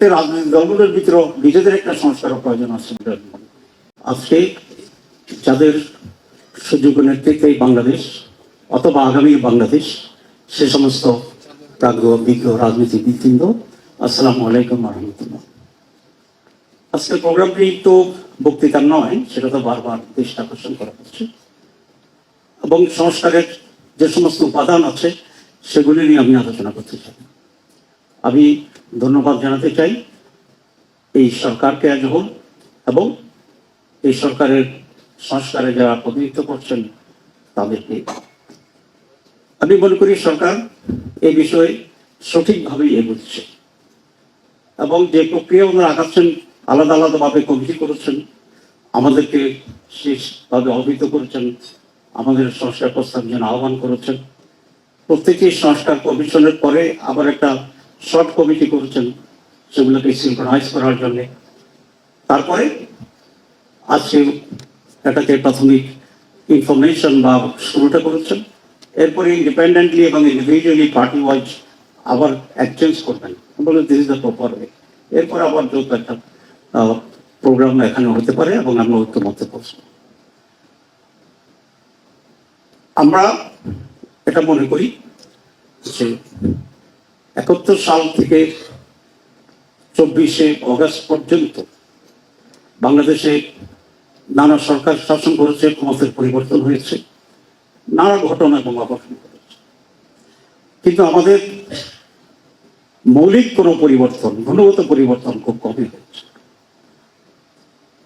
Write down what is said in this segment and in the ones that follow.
রাজনৈতিক দলগুলোর ভিতরে নিজেদের একটা সংস্কারের প্রয়োজন আছে। আজকে যাদের সুযোগ নেতৃত্বে বাংলাদেশ অথবা আগামী বাংলাদেশ, সে সমস্ত প্রাজ্ঞ, বিজ্ঞ রাজনীতিবিদবৃন্দ আসসালামু আলাইকুম রহমতুল্লাহ আজকের প্রোগ্রামটি তো বক্তৃতার নয়, সেটা তো বারবার দৃষ্টি আকর্ষণ করা হচ্ছে। এবং সংস্কারের যে সমস্ত উপাদান আছে, সেগুলি নিয়ে আমি আলোচনা করতে চাই। আমি ধন্যবাদ জানাতে চাই এই সরকারকে আজ হোক এবং এই সরকারের সংস্কারে যারা প্রতিনিধিত্ব করছেন তাদেরকে। আমি মনে করি সরকার এই বিষয়ে সঠিকভাবেই এগোচ্ছে এবং যে প্রক্রিয়া ওনারা আগাচ্ছেন আলাদা আলাদাভাবে কমিটি করেছেন, আমাদেরকে শেষভাবে অবহিত করেছেন, আমাদের সংস্কার প্রস্তাব যেন আহ্বান করেছেন। প্রত্যেকটি সংস্কার কমিশনের পরে আবার একটা শর্ট কমিটি করেছেন সেগুলোকে সিনক্রোনাইজ করার জন্য। তারপরে আজকে এটাকে প্রাথমিক ইনফরমেশন বা শুরুটা করেছেন। এরপরে ইন্ডিপেন্ডেন্টলি এবং ইন্ডিভিজুয়ালি পার্টি ওয়াইজ আবার এক্সচেঞ্জ করবেন। বলে this is the proper way এরপর আবার যত একটা প্রোগ্রাম এখানে হতে পারে এবং আমরা ঐক্যমত্যে পৌঁছবো আমরা এটা মনে করি যে একাত্তর সাল থেকে চব্বিশে অগস্ট পর্যন্ত বাংলাদেশে নানা সরকার শাসন করেছে, ক্ষমতার পরিবর্তন হয়েছে, নানা ঘটনা এবং অঘটন ঘটেছে কিন্তু আমাদের মৌলিক কোনো পরিবর্তন, গুণগত পরিবর্তন খুব কমই হয়েছে।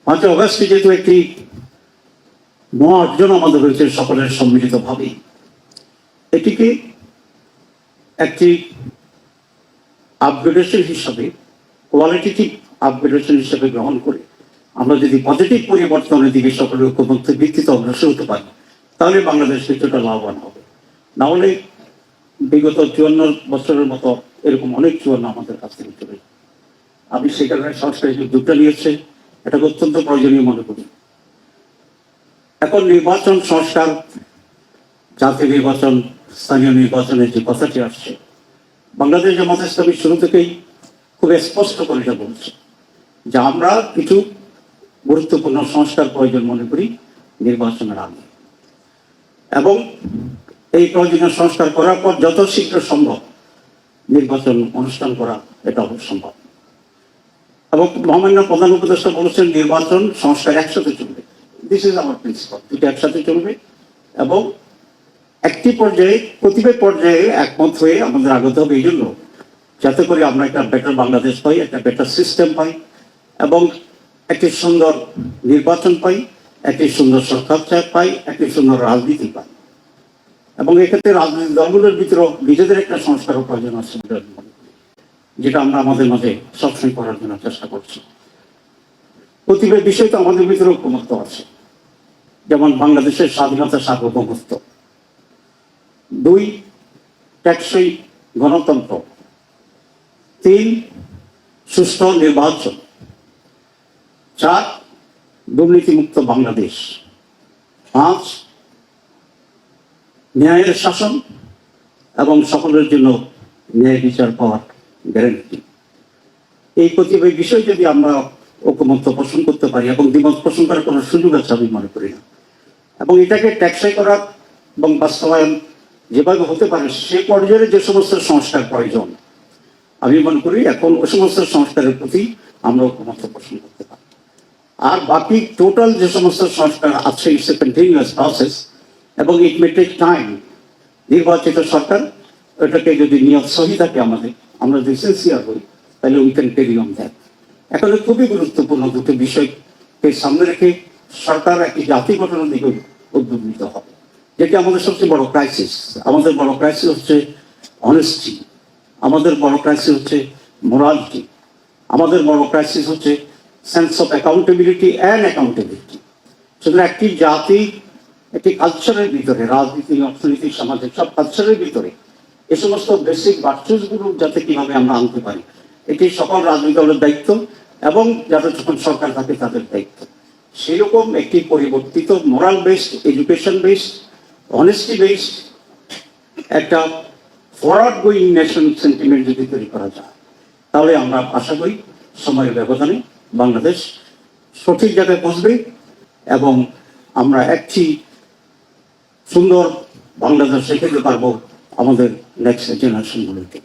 পাঁচই অগস্টে যেহেতু একটি মহা অর্জন আমাদের হয়েছে সকলের সম্মিলিতভাবেই, এটিকে একটি আপগ্রেডেশন হিসাবে কোয়ালিটেটিভ আপগ্রেডেশন হিসাবে গ্রহণ করে, আমরা যদি পজিটিভ পরিবর্তনের দিকে সকলের ঐক্যমত্যের ভিত্তিতে অগ্রসর হতে পারি, তাহলে বাংলাদেশ কিছুটা লাভবান হবে না হলে বিগত চুয়ান্ন বছরের মতো এরকম অনেক চুয়ান্ন আমাদের কাছ থেকে চলে। আমি সেই কারণে সংস্কারের উদ্যোগটা নিয়েছে এটাকে অত্যন্ত প্রয়োজনীয় মনে করি এখন নির্বাচন সংস্কার, জাতীয় নির্বাচন, স্থানীয় নির্বাচনের যে কথাটি আসছে বাংলাদেশ জামাত ইসলামী শুরু থেকেই খুব স্পষ্ট করে এটা বলছে যে আমরা কিছু গুরুত্বপূর্ণ সংস্কার প্রয়োজন মনে করি নির্বাচনের আগে। এবং এই প্রয়োজনীয় সংস্কার করার পর যত শীঘ্র সম্ভব নির্বাচন অনুষ্ঠান করা এটা সম্ভব এবং মহামান্য প্রধান উপদেষ্টা বলেছেন, নির্বাচন সংস্কার একসাথে চলবে। দিস ইজ আমার প্রিন্সিপাল দুটো একসাথে চলবে এবং একটি পর্যায়ে, প্রতিটি পর্যায়ে একমত হয়ে আমাদের আগত হবে এই জন্য। যাতে করে আমরা একটা বেটার বাংলাদেশ পাই, একটা বেটার সিস্টেম পাই, এবং একটি সুন্দর নির্বাচন পাই, একটি সুন্দর সরকার পাই, একটি সুন্দর রাজনীতি পাই। এবং এক্ষেত্রে রাজনৈতিক দলগুলোর ভিতরে নিজেদের একটা সংস্কার প্রয়োজন আছে। যেটা আমরা আমাদের মাঝে সবসময় করার জন্য চেষ্টা করছি। প্রতিটি বিষয় তো আমাদের ভিতরে ঐক্যমত্য আছে। যেমন বাংলাদেশের স্বাধীনতা সার্বভৌমত্ব। দুই, টেকসই গণতন্ত্র। তিন সুষ্ঠু নির্বাচন। চার, দুর্নীতিমুক্ত বাংলাদেশ। পাঁচ, ন্যায়ের শাসন এবং সকলের জন্য ন্যায় বিচার পাওয়ার গ্যারেন্টি এই প্রতিটি বিষয় যদি আমরা ঐকমত্য পোষণ করতে পারি এবং দ্বিমত পোষণ করার কোনো সুযোগ আছে আমি মনে করি না। এবং এটাকে ট্যাক্সাই করার এবং বাস্তবায়ন যেভাবে হতে পারে, সে পর্যায়ে যে সমস্ত সংস্কার প্রয়োজন, আমি মনে করি এখন ওই সমস্ত সংস্কারের প্রতি আমরা ঐকমত্য পোষণ করতে পারি। আর বাকি টোটাল যে সমস্ত সংস্কার আছে ইটস এ কন্টিনিউয়াস প্রসেস এবং ইট মে টেক টাইম নির্বাচিত সরকার এটাকে যদি নিয়োগ সহি থাকে আমাদের, আমরা যদি সিনসিয়ার হই, তাহলে we can carry on that এখানে খুবই গুরুত্বপূর্ণ দুটো বিষয়কে সামনে রেখে সরকার একটি জাতি গঠনের দিকে উদ্যোগ হবে যেটি আমাদের সবচেয়ে বড় ক্রাইসিস আমাদের বড় ক্রাইসিস হচ্ছে অনেস্টি আমাদের বড় ক্রাইসিস হচ্ছে মোরালিটি আমাদের বড় ক্রাইসিস হচ্ছে sense of accountability and accountability সুতরাং একটি জাতি, একটি কালচারের ভিতরে, রাজনীতি, অর্থনীতি, সমাজের সব কালচারের ভিতরে, এ সমস্ত বেসিক ভার্চুসগুলো যাতে কীভাবে আমরা আনতে পারি, এটি সকল রাজনৈতিক দলের দায়িত্ব এবং যাদের যখন সরকার থাকে তাদের দায়িত্ব। সেরকম একটি পরিবর্তিত moral based education based honesty based একটা ফরওয়ার্ড গোয়িং নেশন সেন্টিমেন্ট যদি তৈরি করা যায়, তাহলে আমরা আশা করি সময়ের ব্যবধানে বাংলাদেশ সঠিক জায়গায় পৌঁছবে এবং আমরা একটি সুন্দর বাংলাদেশ শেখাতে পারব আমাদের নেক্সট জেনারেশনগুলোকে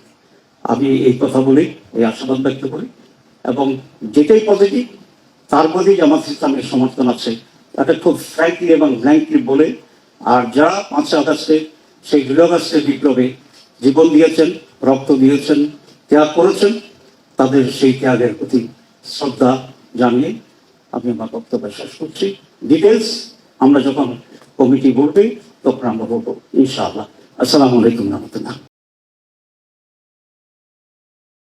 আমি এই কথা বলি এই আশাবাদ ব্যক্ত করি এবং যেটাই পজিটিভ তার প্রতি জামাত ইসলামের সমর্থন আছে, তাকে খুব ফ্র্যাঙ্কলি এবং ব্ল্যাঙ্কলি বলে আর যারা পাঁচ আগস্টে সেই আগস্টের বিপ্লবে জীবন দিয়েছেন, রক্ত দিয়েছেন, ত্যাগ করেছেন, তাদের সেই ত্যাগের প্রতি শ্রদ্ধা জানিয়ে আমি আমার বক্তব্য শেষ করছি। ডিটেলস আমরা যখন কমিটি বলবে, তখন আমরা বলব, ইনশাআল্লাহ। আসসালামু আলাইকুম রহমতুল্লাহ।